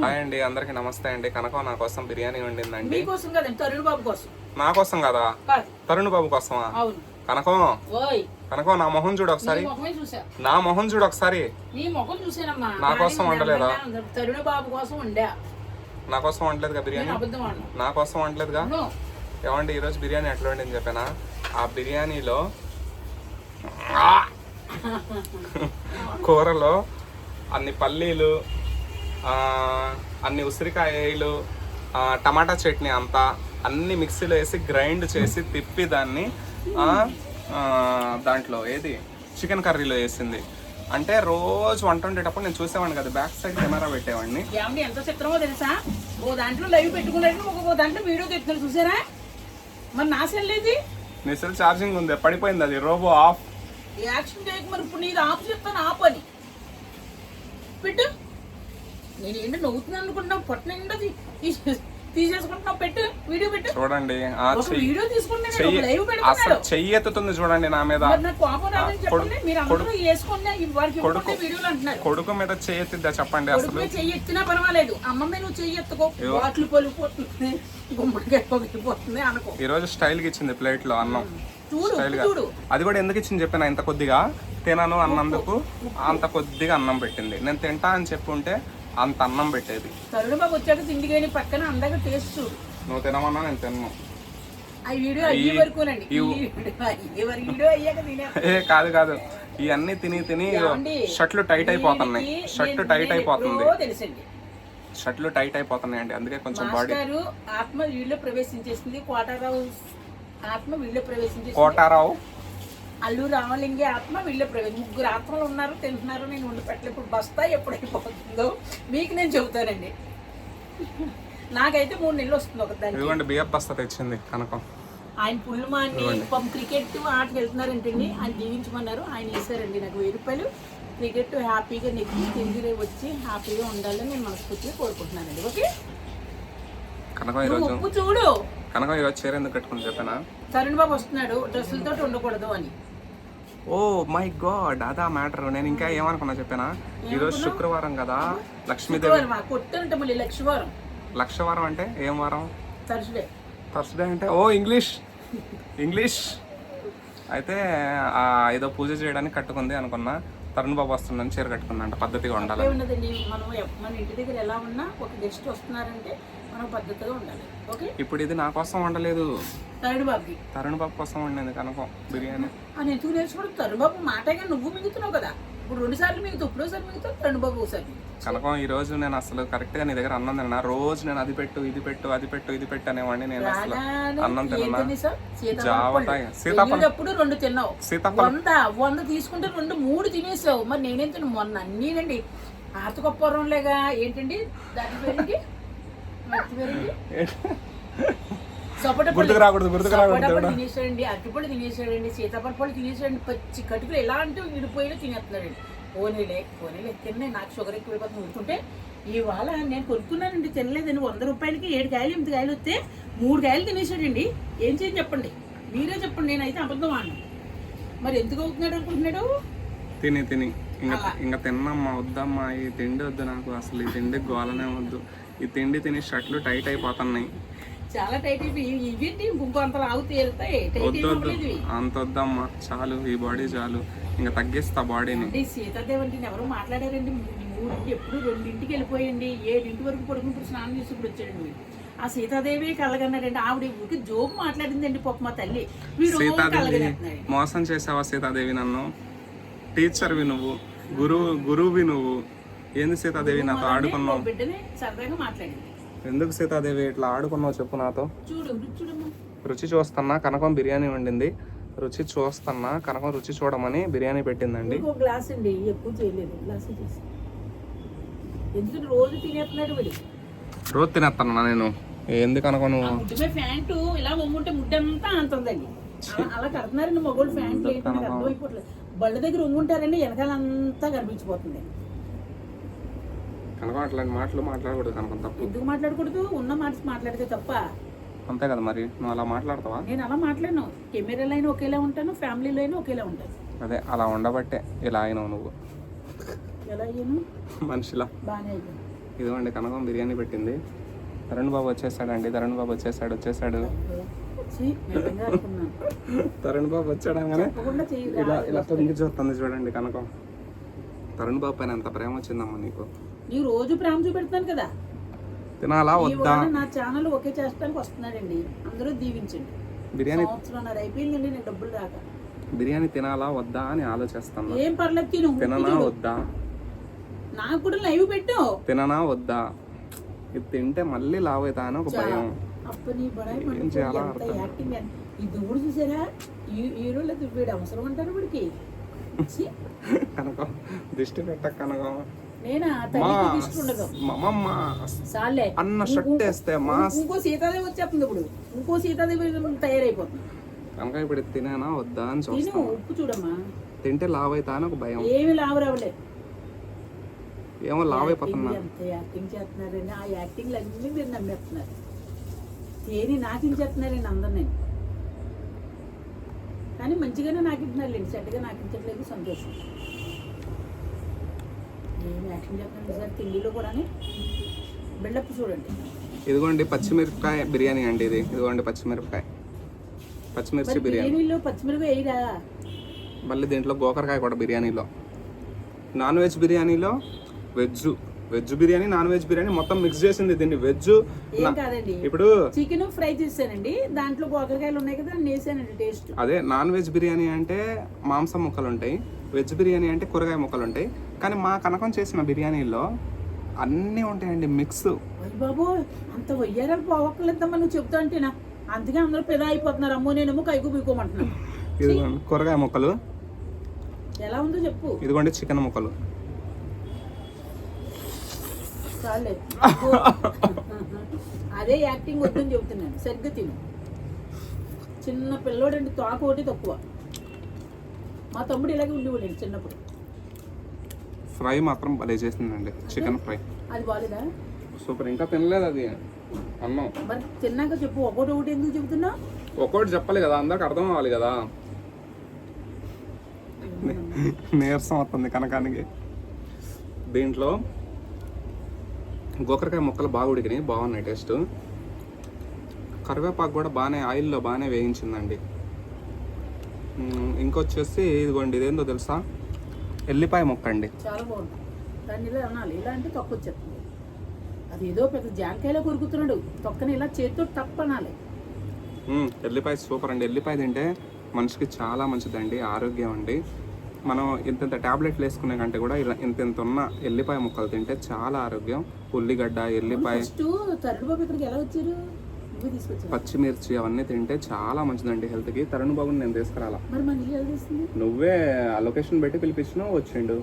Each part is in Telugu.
హాయ్ అండి అందరికి నమస్తే అండి. కనకం నా కోసం బిర్యానీ వండిందండి. మీకోసం కదండి తరుణ్ బాబు కోసం. నా కోసం కదా? తరుణ్ బాబు కోసమా? అవును. కనకం కనకం నా మొహం చూడు ఒకసారి. నా మొహం చూడు ఒకసారి. నీ కోసం వండలేదా? తరుణ్ బాబు కోసం వండా. నా కోసం వండలేదుగా బిర్యానీ? నా కోసం వండలేదుగా. ఏమండి ఈరోజు బిర్యానీ ఎట్లా వండింది చెప్పానా? ఆ బిర్యానీలో! కూరలో అన్ని పల్లీలు అన్ని ఉసిరికాయలు టమాటా చట్నీ అంతా అన్ని మిక్సీలో వేసి గ్రైండ్ చేసి తిప్పి దాన్ని దాంట్లో ఏది? చికెన్ కర్రీలో వేసింది. అంటే రోజు వంట వండేటప్పుడు నేను చూసేవాడిని కదా బ్యాక్ సైడ్ కెమెరా పెట్టేవాడిని. ఎంత చిత్రమో తెలుసా? ఓ దాంట్లో లైవ్ పెట్టుకున్నట్టు ఒక దాంట్లో వీడియో తెస్తున్నారు చూసారా? మరి నా సెల్ ఇది నీ సెల్ ఛార్జింగ్ ఉంది పడిపోయింది అది రోబో ఆఫ్. యాక్షన్ చేయక మరి ఇప్పుడు నీది ఆపు చెప్తాను ఆపు అని పెట్టు. నేను ఏంటో నవ్వుతున్నాను అనుకుంటున్నావు పొట్ట నిండా తీసేసుకుంటున్నావు పెట్టు వీడియో పెట్టు. చూడండి వీడియో తీసుకుంటే చెయ్యి లైవ్ అసలు పెడుతున్నాడు చెయ్యి ఎత్తుతుంది చూడండి నా మీద. కొడుకు మీద చెయ్యి ఎత్తిద్దా చెప్పండి అసలు? కొడుకుమే చెయ్యి ఎత్తినా పర్వాలేదు. అమ్మమ్మ నువ్వు చెయ్యి ఎత్తుకో. బాట్లు పలిపోతుంది గుమ్మడికాయ పగిలిపోతుంది అనుకో. ఈ రోజు స్టైల్కి ఇచ్చింది ప్లేట్లో అన్నం. అది కూడా ఎందుకు ఇచ్చింది చెప్పాను ఇంత కొద్దిగా? తినను అన్నందుకు. అంత కొద్దిగా అన్నం పెట్టింది. నేను తింటా అని చెప్పుంటే అంత అన్నం పెట్టేది. తరుణ బాబు వచ్చాక తిండి కానీ పక్కన అందాక టేస్ట్ చూడు. నువ్వు తినమన్నా నేను తిన్ను. ఆ వీడియో అయ్యే వరకునండి ఈ వీడియో అయ్యే వరకు వీడియో అయ్యాక తినే ఏ కాదు కాదు. ఇవన్నీ తిని తిని? షర్ట్లు టైట్ అయిపోతున్నాయి. షర్ట్ టైట్ అయిపోతుంది. తెలుసండి. షర్ట్లు టైట్ అయిపోతున్నాయి అండి అందుకే కొంచెం బాడీ ఆత్మ వీళ్ళు ప్రవేశించేసింది. కోటారావు ఆత్మ వీళ్ళు ప్రవేశించేసింది. కోటారావు అల్లు రామలింగే ఆత్మ వీళ్ళ ప్రవేశం ముగ్గురు ఆత్మలు ఉన్నారు తింటున్నారు నేను ఉండి పెట్టలే ఇప్పుడు బస్తా ఎప్పుడైపోతుందో మీకు నేను చెబుతానండి. నాకైతే మూడు నెలలు వస్తుంది ఒక దానికి. ఇదిగోండి బియ్యం బస్తా తెచ్చింది కనకం. ఆయన పుల్లుమాన్ని పాపం క్రికెట్ ఆటకి వెళ్తున్నారంటండి. ఆయన దీవించమన్నారు ఆయన వేసారండి నాకు వెయ్యి రూపాయలు. క్రికెట్ హ్యాపీగా నెక్కి తిరిగి వచ్చి హ్యాపీగా ఉండాలని నేను మనస్ఫూర్తిగా కోరుకుంటున్నానండి. ఓకే? ఉప్పు చూడు. కనకం ఈరోజు చీర ఎందుకు కట్టుకుని చెప్పానా? తరుణ్ బాబు వస్తున్నాడు. డ్రెస్సులతో ఉండకూడదు అని. ఓ మై గాడ్ అదా మ్యాటర్. నేను ఇంకా ఏమనుకున్నా చెప్పానా? ఈరోజు శుక్రవారం కదా లక్ష్మీదేవి. లక్షవారం అంటే ఏం వారం? థర్స్డే అంటే ఓ ఇంగ్లీష్. ఇంగ్లీష్. అయితే ఆ ఏదో పూజ చేయడానికి కట్టుకుంది అనుకున్నా. తరుణ్ బాబు వస్తుందని చీర కట్టుకున్నా అంట పద్ధతిగా ఉండాలి అదే ఉన్నదండి మనం ఎప్- మన ఇంటి దగ్గర ఎలా ఉన్నా ఒక గెస్ట్ వస్తున్నారంటే మనం పద్ధతిగా ఉండాలి. ఓకే? ఇప్పుడు ఇది నా కోసం వండలేదు. తరుణ్ బాబుకి తరుణ్ బాబు కోసం వండింది కనుక బిర్యానీ. అని ఎందుకు నేర్చుకోవడం తరుణ్ బాబు మాటగా నువ్వు మిగుతున్నావు కదా. ఇప్పుడు రెండు సార్లు మిగుతావు ఇప్పుడోసారి మిగుతావు తరుణ్ బాబు ఒకసారి. కనుక ఈ రోజు నేను అసలు కరెక్ట్గా నీ దగ్గర అన్నం తిన్నా? రోజు నేను అది పెట్టు ఇది పెట్టు అది పెట్టు ఇది పెట్టు అనేవాడిని నేను అసలు. అన్నం తిన్నా? తినేసావు? సీతాఫలం వెళ్ళేటప్పుడు రెండు తిన్నావు. సీతాఫలం. వంద వంద తీసుకుంటే రెండు మూడు తినేసావు. మరి నేనేం తిన్నా మొన్న అన్నీనండి ఆతకొప్పరంలేగా ఏంటండి? దాని పేరేంటి వాటి పేరేంటి సపోటా పళ్ళు. గుర్తుకు రాకూడదు గుర్తుకు రాకూడదు తినేసాడండి అరటిపళ్ళు తినేసాడండి సీతాఫల పళ్ళు తినేసాడండి పచ్చి కటుకులు ఎలాంటి విడిపోయినా తినేస్తున్నాడండి. పోనీలే పోనీలే తిన్నే నాకు షుగర్ ఎక్కువైపోతుంది ఊరుకుంటే ఇవాళ నేను కొనుక్కున్నానండి తినలేదండి వంద రూపాయలకి ఏడు కాయలు ఎనిమిది కాయలు వస్తే మూడు కాయలు తినేసాడండి. ఏం చేయని చెప్పండి? మీరే చెప్పండి నేనైతే అబద్ధం ఆడినా. మరి ఎందుకు అవుతున్నాడు అనుకుంటున్నాడు? తిని తిని. ఇంకా ఇంకా తిన్నమ్మా వద్దమ్మా ఈ తిండి వద్దు నాకు అసలు ఈ తిండి గోలనే వద్దు. ఈ తిండి తిని షర్ట్లు టైట్ అయిపోతున్నాయి. చాలా టైట్ ఇవేంటి? ఇంకొక అంత లాగు తేలుతాయి టైట్ వద్దు వద్దు అయిపోలేదు ఇవి. అంత వద్దమ్మా చాలు ఈ బాడీ చాలు. ఇంకా తగ్గిస్తా బాడీని. అంటే సీతాదేవి అంటే ఎవరు మాట్లాడారండి. మూడింటి ఎప్పుడు రెండింటికి వెళ్ళిపోయండి. ఏడింటి వరకు పడుకుని ఇప్పుడు స్నానం చేసి ఇప్పుడు వచ్చాడండి. ఆ సీతాదేవి కళ్ళగన్నాడండి. ఆవిడ ఊరికి జోకు మాట్లాడిందండి పాప మా తల్లి. సీతాదేవి మోసం చేసావా సీతాదేవి నన్ను? టీచర్వి నువ్వు. గురువు గురువువి నువ్వు. ఏంది సీతాదేవి? నాతో ఆడుకున్నావు. బిడ్డని సరదాగా మాట్లాడింది. ఎందుకు సీతాదేవి ఇట్లా ఆడుకున్నావు చెప్పు నాతో? రుచి చూస్తున్నా కనకం బిర్యానీ వండింది. రుచి చూస్తున్నా కనకం రుచి చూడమని బిర్యానీ పెట్టిందండి. గ్లాస్ అండి ఎక్కువ చేయలేదు. గ్లాస్ చేసి ఎందుకంటే రోజు తినేస్తున్నాడు వీడు. రోజు తినేస్తాను నేను? ఎందుకు కనుక ఆ నువ్వు ప్యాంటు ఇలా ముడ్డంతా అలా- కడుతున్నారండి మగోళ్ళు ప్యాంట్లు ఏంటి నాకు అర్థమైపోవట్లేదు. బళ్ళ దగ్గర వంగుంటారండి వెనకాలంతా కనిపించిపోతుంది. కనుక అట్లాంటి మాటలు మాట్లాడకూడదు కనుక తప్పు. ఎందుకు మాట్లాడకూడదు? ఉన్న మాట మాట్లాడితే తప్ప. అంతే కదా మరి నువ్వు అలా మాట్లాడతావా? నేను అలా మాట్లాడను. కెమెరాలో అయినా ఒకేలా ఉంటాను ఫ్యామిలీలో అయినా ఒకేలా ఉంటాను అదే అలా ఉండబట్టే ఇలా అయినావు నువ్వు. ఎలా అయ్యాను? మనిషిలా. బాగానే అయ్యాను. ఇదిగోండి కనకం బిర్యానీ పెట్టింది. తరుణ్ బాబు వచ్చేసాడండి తరుణ్ బాబు వచ్చేసాడు వచ్చేసాడు. తరుణ్ బాబు చెయ్యి ఇలా ఇలా తొంగి చూస్తుంది చూడండి కనకం. తరుణ్ బాబు పైన ఎంత ప్రేమ వచ్చిందమ్మా నీకు? నీ రోజు ప్రేమ చూపెడతాను కదా. తినాలా ఈ వద్దా? నా ఛానల్ ఒకే చేస్తానికి వస్తున్నాడండి. అందరూ దీవించండి. బిర్యానీ సంవత్సరంన్నర అయిపోయిందండి నేను డబ్బులు రాక. బిర్యానీ తినాలా వద్దా అని ఆలోచిస్తున్నా ఏం పర్లేదు తిను తిననా. వద్దా? నాకు కూడా లైవ్ పెట్టు. తిననా వద్దా? ఇది తింటే మళ్ళీ లావ్ అవుతా అని ఒక భయం ఏం చేయాలో యాక్టింగ్ ఈ దువ్వుడు చూసారా? ఈ హీరోలో వీడు అవసరం అంటారు వీడికి. కనకం దిష్టి పెట్ట కనకం. అన్న షర్ట్ వేస్తే మా ఇంకో సీతాదేవి వచ్చేస్తుంది ఇప్పుడు. ఇంకో సీతాదేవి తయారైపోతుంది. కనుక ఇప్పుడు తినేనా వద్దా అని తిను చూస్తాను ఉప్పు చూడమ్మా. తింటే లావ్ అవుతా అని ఒక భయం. ఏమి లావరావులే. ఏమో లావ్ అయిపోతున్నా యాక్టింగ్ చేస్తున్నారండి ఆ యాక్టింగ్లు అన్నీ మీరు నమ్మేస్తున్నారు. తేని నాకించేస్తున్నారండి అందరినీ? కానీ మంచిగానే నాకింటున్నారులేండి చెడ్డగా నాకించట్లేదు సంతోషం. ఏం యాక్టింగ్ చేస్తున్నారు సార్. తిండిలో కూడా బిల్డప్ చూడండి. ఇదిగోండి పచ్చిమిరపకాయ బిర్యానీ అండి ఇది. ఇదిగోండి పచ్చిమిరపకాయ. పచ్చిమిర్చి మరి బిర్యానీ. బిర్యానీలో పచ్చిమిరపకాయ వేయరా? మళ్ళీ దీంట్లో గోకరకాయ కూడా బిర్యానీలో. నాన్ వెజ్ బిర్యానీలో veg veg biryani non veg biryani మొత్తం మిక్స్ చేసింది దీన్ని. వెజ్ ఏం కాదండి. ఇప్పుడు చికెన్ ఫ్రై చేశానండి. దాంట్లో గోకరకాయలు ఉన్నాయి కదా నేను వేసానండి టేస్ట్ అదే నాన్ వెజ్ బిర్యానీ అంటే మాంసం ముక్కలు ఉంటాయి వెజ్ బిర్యానీ అంటే కూరగాయ ముక్కలు ఉంటాయి. కానీ మా కనకం చేసిన బిర్యానీలో అన్నీ ఉంటాయండి మిక్స్ అయ్య బాబు అంత వయ్యారాలు పోవక్కర్లేదమ్మా నువ్వు చెప్తా అంటేనా అందుకే అందరూ పెదా అయిపోతున్నారు. అమ్మో నేనేమో కైకు బీకోమంటున్నాను ఇదిగోండి కూరగాయ ముక్కలు. ఎలా ఉందో చెప్పు. ఇదిగోండి చికెన్ ముక్కలు. చాలే. అదే యాక్టింగ్ వద్దని చెబుతున్నాను. సరిగ్గా తిను. చిన్న పిల్లోడండి తోక ఒకటి తక్కువ. మా తమ్ముడు ఇలాగే ఉండేవాడండి చిన్నప్పుడు. ఫ్రై మాత్రం భలే చేసిందండి. Chicken fry. అది బాలేదా? సూపర్. ఇంకా తినలేదు అది. అన్నం. మరి తిన్నాక చెప్పు ఒకటి ఒకటి ఎందుకు చెబుతున్నావు? ఒక్కోటి చెప్పాలి కదా అందరికి అర్థం అవ్వాలి కదా. నీరసం వస్తుంది కనకానికి. దీంట్లో గోకరకాయ ముక్కలు బాగా ఉడికినాయి. బాగున్నాయి టేస్ట్ కరివేపాకు కూడా బాగానే ఆయిల్లో బాగానే వేయించిందండి. ఇంకొచ్చేసి ఇదిగోండి ఇదేందో తెలుసా? ఎల్లిపాయ ముక్క అండి చాలా బాగుంది. దాన్ని ఇలా అనాలి ఇలా అంటే చెప్తుంది అది ఏదో పెద్ద జాంకాయలో కొరుకుతున్నాడు. తొక్కని ఇలా చేతితో టప్ అనాలి. మ్మ్, ఎల్లిపాయ సూపర్ అండి. ఎల్లిపాయ తింటే మనిషికి చాలా మంచిదండి ఆరోగ్యం అండి. మనం ఇంత ట్యాబ్లెట్లు వేసుకునే కంటే కూడా ఇలా ఇంత ఇంత ఉన్న ఎల్లిపాయ ముక్కలు తింటే చాలా ఆరోగ్యం. ఉల్లిగడ్డ ఎల్లిపాయ. పచ్చిమిర్చి అవన్నీ తింటే చాలా మంచిదండి హెల్త్కి. తరుణ్ బాబుని నేను తీసుకురాలా. నువ్వే ఆ లొకేషన్ పెట్టి పిలిపించినావు వచ్చిండు.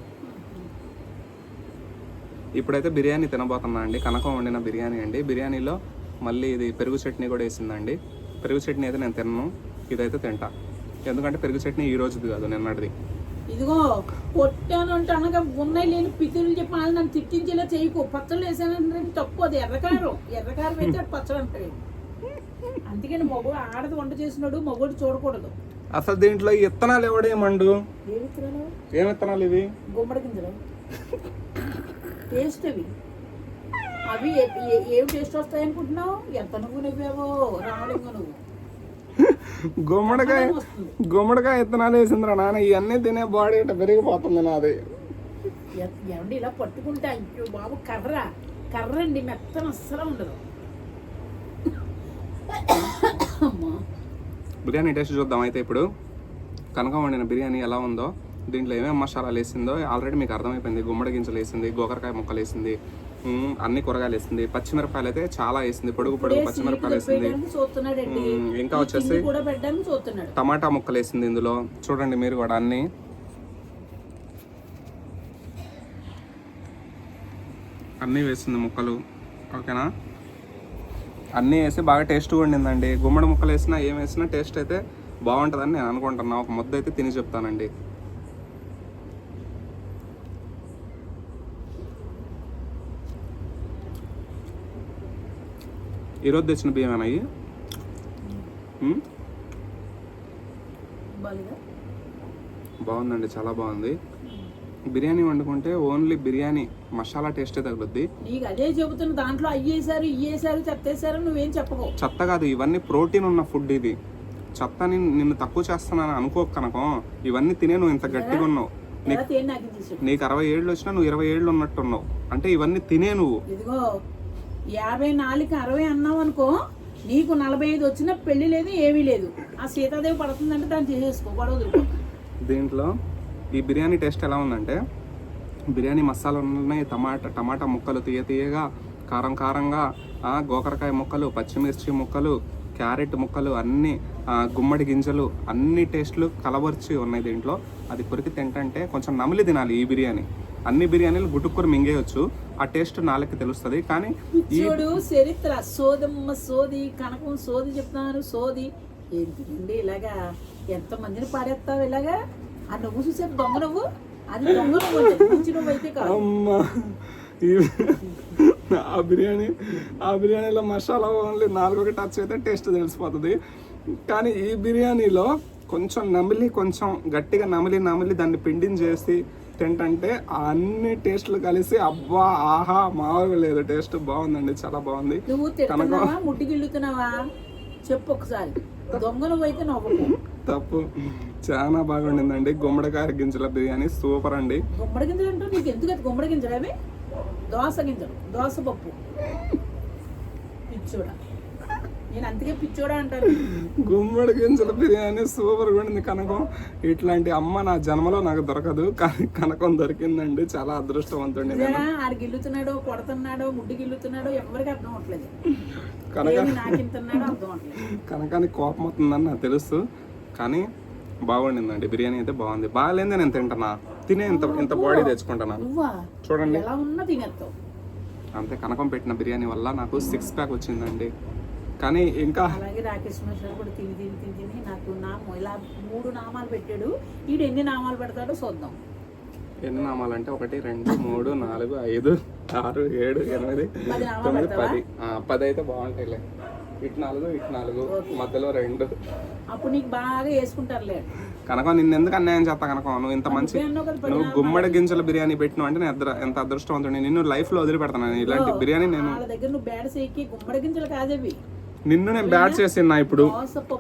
ఇప్పుడైతే బిర్యానీ తినబోతున్నా అండి. కనకం వండిన బిర్యానీ అండి. బిర్యానీలో మళ్ళీ ఇది పెరుగు చట్నీ కూడా వేసిందండి. పెరుగు చట్నీ అయితే నేను తినను. ఇదైతే తింటా. ఎందుకంటే పెరుగు చట్నీ ఈ రోజుది కాదు నిన్నటిది. ఇదిగో కొట్టాను అంటే అనగా ఉన్నాయి లేని పితులు చెప్పి వాళ్ళు నన్ను తిట్టించేలా చేయకు. పచ్చళ్ళు వేసానంటే తప్పు అది ఎర్రకారం. ఎర్రకారం అయితే పచ్చడి అంటాడు అందుకని మగవాడు ఆడది వంట చేసినాడు మగవాడు చూడకూడదు. అసలు దీంట్లో ఈ ఇత్తనాలు ఎవడేమండు ఏ విత్తనాలు? ఇవి? గుమ్మడి గింజలు. టేస్ట్ అవి. అవి ఏ- టేస్ట్ వస్తాయి అనుకుంటున్నావు ఎంత నువ్వు నువ్వేవో? రావలింగ నువ్వు. గుమ్మడికాయ గుమ్మడికాయ ఇత్తనాలు వేసిందిరా నాన్న. ఇవన్నీ తినే బాడీ ఇట్లా పెరిగిపోతుంది నాది. ఏమండి ఇలా పట్టుకుంటే అయ్యో బాబు కర్ర. కర్ర అండి మెత్తన అస్సలు ఉండదు. బిర్యానీ టేస్ట్ చూద్దాం అయితే ఇప్పుడు. కనకం వండిన బిర్యానీ ఎలా ఉందో దీంట్లో ఏమేమి మసాలాలు వేసిందో ఆల్రెడీ మీకు అర్థమైపోయింది. గుమ్మడి గింజలు వేసింది గోకరకాయ ముక్కలు వేసింది అన్ని కూరగాయలు వేసింది. పచ్చిమిరపకాయలు అయితే చాలా వేసింది. పొడుగు పొడుగు పచ్చిమిరపకాయలు వేసింది. ఇంకా వచ్చేసి టమాటా ముక్కలు వేసింది ఇందులో. చూడండి మీరు కూడా అన్ని. అన్నీ వేసింది ముక్కలు. ఓకేనా? అన్నీ వేసి బాగా టేస్ట్ వండిందండి గుమ్మడి ముక్కలు వేసినా ఏం వేసినా టేస్ట్ అయితే బాగుంటుందని నేను అనుకుంటున్నా. ఒక ముద్ద అయితే తిని చెప్తానండి. ఈరోజు తెచ్చిన బియ్యం బాలేదా బాగుందండి చాలా బాగుంది. బిర్యానీ వండుకుంటే ఓన్లీ బిర్యానీ మసాలా టేస్టే తగులుద్ది. నీకు అదే చెబుతున్న దాంట్లో అయ్యేసారు ఇయ్యేసారు చెత్తేసారు నువ్వేం చెప్పకు. చెత్త కాదు ఇవన్నీ ప్రోటీన్ ఉన్న ఫుడ్ ఇది. చెత్తని నిన్ను తక్కువ చేస్తున్నాను అనుకోక కనుకం. ఇవన్నీ తినే నువ్వు ఇంత గట్టిగా ఉన్నావు. నీకు అరవై ఏళ్ళు వచ్చినా నువ్వు ఇరవై ఏళ్ళు ఉన్నట్టున్నావు అంటే ఇవన్నీ తినే నువ్వు. ఇదిగో యాభై నాలుగు అరవై అన్నావు అనుకో నీకు నలభై ఐదు వచ్చిన పెళ్ళి లేదు ఏమీ లేదు. ఆ సీతాదేవి పడుతుందంటే దాన్ని చేసేసుకో గొడవ దీంట్లో ఈ బిర్యానీ టేస్ట్ ఎలా ఉందంటే బిర్యానీ మసాలా ఉన్నాయి టమాటా టమాటా ముక్కలు తీయ తీయగా కారం కారంగా ఆ, గోకరకాయ ముక్కలు పచ్చిమిర్చి ముక్కలు క్యారెట్ ముక్కలు అన్ని గుమ్మడి గింజలు అన్ని టేస్ట్లు కలవర్చి ఉన్నాయి దీంట్లో. అది కొరికి తింటంటే కొంచెం నమిలి తినాలి ఈ బిర్యానీ. అన్ని బిర్యానీలు గుటుక్కురు మింగేయచ్చు. ఆ టేస్ట్ నాలుగు తెలుస్తుంది. కానీ చూడు చరిత్ర. సోదమ్మ సోది కనకం సోది చెప్తున్నారు. సోది ఏంటి ఇలాగా ఎంత మందిని పాడేస్తావు ఇలాగా? ఆ నువ్వు చూసే దొంగ నువ్వు? అది దొంగ నువ్వు అయితే కాదు. ఆ బిర్యానీ ఆ బిర్యానీలో మసాలా ఓన్లీ నాలుగొక టచ్ అయితే టేస్ట్ తెలిసిపోతుంది. కానీ ఈ బిర్యానీలో కొంచెం నమిలి కొంచెం గట్టిగా నమిలి నమిలి దాన్ని పిండిని చేసి తింటంటే ఆ అన్ని టేస్ట్లు కలిసి అబ్బా ఆహా మామూలుగా లేదు. టేస్ట్ బాగుందండి చాలా బాగుంది. నువ్వు తిడుతున్నావా చెప్పు ఒకసారి. అయితే తప్పు. చాలా బాగుండిందండి గుమ్మడికాయ గింజల బిర్యానీ సూపర్ అండి. గుమ్మడి గింజలు అంటూ నీకు ఎందుకు అది గుమ్మడి గింజలు అవి? దోస గింజలు దోస పప్పు నేను అందుకే పిచ్చోడా అంటాను గుమ్మడి గింజల బిర్యానీ సూపర్ ఉండింది కనకం. ఇట్లాంటి అమ్మ నా జన్మలో నాకు దొరకదు కానీ కనకం దొరికిందండి. చాలా అదృష్టవంతుడి నేను. ఇదేనా ఆడు గిల్లుతున్నాడో కొడుతున్నాడో ముడ్డి గిల్లుతున్నాడో ఎవరికి అర్థం అవట్లేదు కనక కనకానికి కోపం అవుతుందని నాకు తెలుసు కానీ బాగుండిందండి. బిర్యానీ అయితే బాగుంది. బాగాలేదే నేను తింటానా తినే ఇంత ఇంత బాడీ తెచ్చుకుంటానా చూడండి. అంతే కనకం పెట్టిన బిర్యానీ వల్ల నాకు సిక్స్ ప్యాక్ వచ్చిందండి. కానీ ఇంకా అలాగే రాకేష్ మిశ్రా కూడా తిని తిని తిని తిని నాకు నామం ఇలా మూడు నామాలు పెట్టాడు. ఈడు ఎన్ని నామాలు పెడతాడో చూద్దాం. ఎన్ని నామాలంటే ఒకటి రెండు మూడు నాలుగు ఐదు ఆరు ఏడు ఎనిమిది నామాలు తొమ్మిది పది. పది అయితే బాగుంటాయిలే. ఇటు నాలుగు ఇటు నాలుగు మధ్యలో రెండు. అప్పుడు నీకు బాగా వేసుకుంటారులే. కనుక నిన్ను ఎందుకు అన్యాయం చేస్తా కనుక? నువ్వు ఇంత మంచి నువ్వే గుమ్మడి గింజల బిర్యానీ పెట్టినావు అంటే నేను ఎంత అదృష్టవంతుడి నిన్ను లైఫ్లో వదిలిపెడతాను ఇలాంటి బిర్యానీ నేను దగ్గర నువ్వు బేడ సేకి గుమ్మడి గింజలు కాదేవి నిన్ను నేను బ్యాడ్ చేసిన ఇప్పుడు.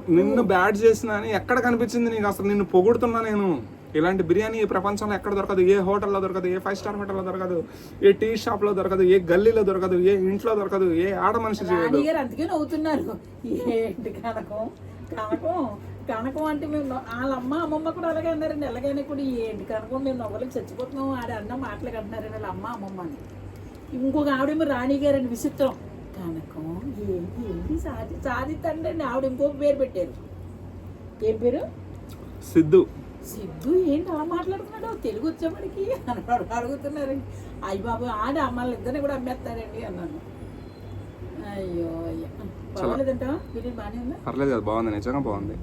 నిన్ను బ్యాడ్ చేసిన అని ఎక్కడ కనిపించింది నీకు? అసలు నిన్ను పొగుడుతున్నా నేను. ఇలాంటి బిర్యానీ ఈ ప్రపంచంలో ఎక్కడ దొరకదు? ఏ హోటల్లో దొరకదు? ఏ ఫైవ్ స్టార్ హోటల్లో దొరకదు? ఏ టీ షాప్లో దొరకదు? ఏ గల్లీలో దొరకదు? ఏ ఇంట్లో దొరకదు? ఏ ఆడ మనిషి చేయదు. అందుకే నవ్వుతున్నారు. ఏంటి కనకం? కనకం? కనకం అంటే మేము వాళ్ళ అమ్మ అమ్మమ్మ కూడా అలాగే అన్నారండి. ఎలాగైనా కూడా ఏంటి కనకం? మేము నవ్వలేక చచ్చిపోతున్నాం. ఆడ అన్న మాటలు అంటున్నారండి వాళ్ళ అమ్మ అమ్మమ్మ అని. ఇంకొక ఆవిడేమో రాణి గారండి. విచిత్రం. కనకం ఏంటి ఏంటి సాధి సాధితండి ఆవిడ ఇంకొక పేరు పెట్టారు. ఏం పేరు? సిద్ధు. సిద్ధు ఏంటి అలా మాట్లాడుతున్నాడు? తెలుగు వచ్చేవాడికి అని అడు- అడుగుతున్నారండి అయ్యి బాబు ఆడ అమ్మాయిలు ఇద్దరిని కూడా అమ్మేస్తారండి అన్నాను. అయ్యో పర్లేదు బాగుంది నిజంగా బాగుంది.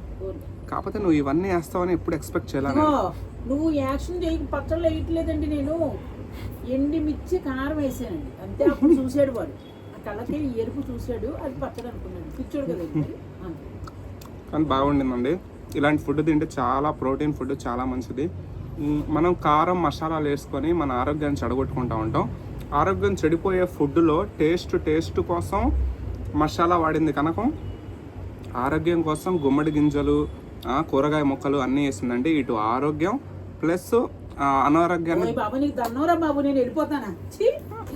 కాకపోతే నువ్వు ఇవన్నీ వేస్తావని ఎప్పుడు ఎక్స్పెక్ట్ చేయాలి నువ్వు యాక్షన్ చేయక పచ్చళ్ళు వేయట్లేదండి నేను. ఎండి మిర్చి కారం వేసానండి. అంతే అప్పుడు చూసాడు వాడు. కళ్ళకి ఎరుపు చూశాడు అది పచ్చడి అనుకున్నాడు. పిచ్చోడు. అంతే. కానీ బాగుండిందండి. ఇలాంటి ఫుడ్ తింటే చాలా ప్రోటీన్ ఫుడ్ చాలా మంచిది. మనం కారం మసాలాలు వేసుకొని మన ఆరోగ్యాన్ని చెడగొట్టుకుంటూ ఉంటాం. ఆరోగ్యం చెడిపోయే ఫుడ్లో టేస్ట్ టేస్ట్ కోసం మసాలా వాడింది కనుక. ఆరోగ్యం కోసం గుమ్మడి గింజలు కూరగాయ ముక్కలు అన్నీ వేసిందండి. ఇటు ఆరోగ్యం ప్లస్ అనారోగ్యాన్ని బాబు నీకు దన్నోరా బాబు నేను వెళ్ళిపోతానా?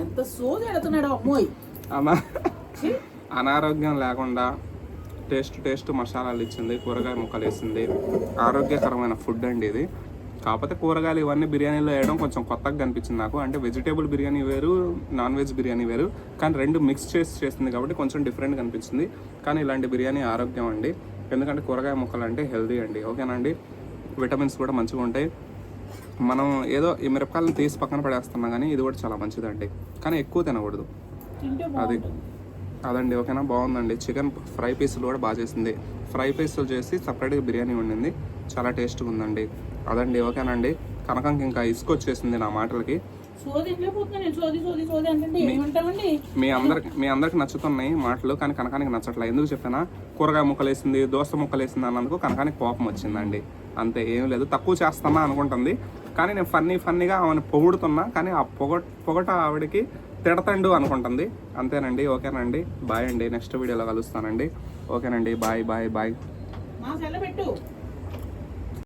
ఎంత సోది ఎడుతున్నాడు అమ్మోయ్. అనా అనారోగ్యం లేకుండా టేస్ట్ టేస్ట్ మసాలాలు ఇచ్చింది కూరగాయ ముక్కలు వేసింది. ఆరోగ్యకరమైన ఫుడ్ అండి ఇది. కాకపోతే కూరగాయలు ఇవన్నీ బిర్యానీలో వేయడం కొంచెం కొత్తగా కనిపించింది నాకు. అంటే వెజిటేబుల్ బిర్యానీ వేరు నాన్ వెజ్ బిర్యానీ వేరు. కానీ రెండు మిక్స్ చేసి చేస్తుంది కాబట్టి కొంచెం డిఫరెంట్ కనిపించింది. కానీ ఇలాంటి బిర్యానీ ఆరోగ్యం అండి. ఎందుకంటే కూరగాయ ముక్కలు అంటే హెల్దీ అండి. ఓకేనా అండి? విటమిన్స్ కూడా మంచిగా ఉంటాయి. మనం ఏదో ఈ మిరపకాయలను తీసి పక్కన పడేస్తున్నాం కానీ ఇది కూడా చాలా మంచిదండి. కానీ ఎక్కువ తినకూడదు. అది అదండి ఓకేనా? బాగుందండి. చికెన్ ఫ్రై పీసులు కూడా బాగా చేసింది. ఫ్రై పీసులు చేసి సపరేట్గా బిర్యానీ వండింది. చాలా టేస్ట్గా ఉందండి. అదండి ఓకేనండి. కనకంకి ఇంకా ఇసుకొచ్చేసింది నా మాటలకి. మీ అందరికి మీ అందరికి నచ్చుతున్నాయి మాటలు కానీ కనకానికి నచ్చట్లే. ఎందుకు చెప్పానా? కూరగాయ ముక్కలు వేసింది దోస ముక్కలు వేసింది అన్నందుకు కనకానికి కోపం వచ్చిందండి. అంతే ఏం లేదు. తక్కువ చేస్తామా అనుకుంటుంది. కానీ నేను ఫన్నీ ఫన్నీగా ఆమెను పొగుడుతున్నా కానీ ఆ పొగ పొగట ఆవిడకి తిడతండు అనుకుంటుంది. అంతేనండి ఓకేనండి. బాయ్ అండి నెక్స్ట్ వీడియోలో కలుస్తానండి. ఓకేనండి బాయ్ బాయ్ బాయ్. పెట్టు.